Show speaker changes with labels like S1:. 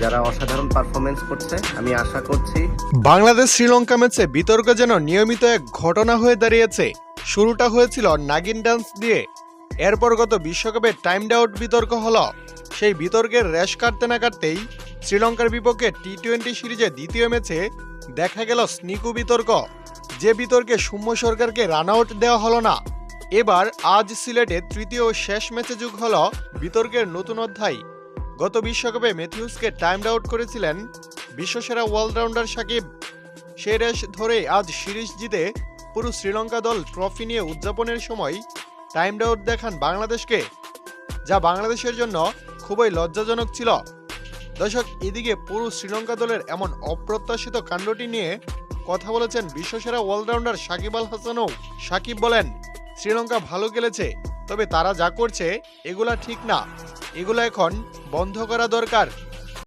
S1: যারা অসাধারণ পারফরমেন্স করছে, আমি আশা করছি
S2: বাংলাদেশ শ্রীলঙ্কা ম্যাচে বিতর্ক যেন নিয়মিত এক ঘটনা হয়ে দাঁড়িয়েছে। শুরুটা হয়েছিল নাগিন ডান্স দিয়ে। এরপর গত বিশ্বকাপে টাইমড আউট বিতর্ক হলো। সেই বিতর্কের রেশ কাটতে না কাটতেই শ্রীলঙ্কার বিপক্ষে টি টোয়েন্টি সিরিজে দ্বিতীয় ম্যাচে দেখা গেল স্নিকু বিতর্ক। যে বিতর্কে সৌম্য সরকারকে রান আউট দেওয়া হলো না। এবার আজ সিলেটে তৃতীয় ও শেষ ম্যাচে যোগ হল বিতর্কের নতুন অধ্যায়। গত বিশ্বকাপে ম্যাথিউসকে টাইমড আউট করেছিলেন বিশ্বসেরা অলরাউন্ডার সাকিব। সেই রেশ ধরে আজ সিরিজ জিতে পুরো শ্রীলঙ্কা দল ট্রফি নিয়ে উদযাপনের সময় টাইমড আউট দেখান বাংলাদেশকে, যা বাংলাদেশের জন্য খুবই লজ্জাজনক ছিল। দর্শক, এদিকে পুরো শ্রীলঙ্কা দলের এমন অপ্রত্যাশিত কাণ্ডটি নিয়ে কথা বলেছেন বিশ্বসেরা অলরাউন্ডার সাকিব আল হাসানও। সাকিব বলেন, শ্রীলঙ্কা ভালো খেলেছে, তবে তারা যা করছে, এগুলা ঠিক না। এগুলো এখন বন্ধ করা দরকার।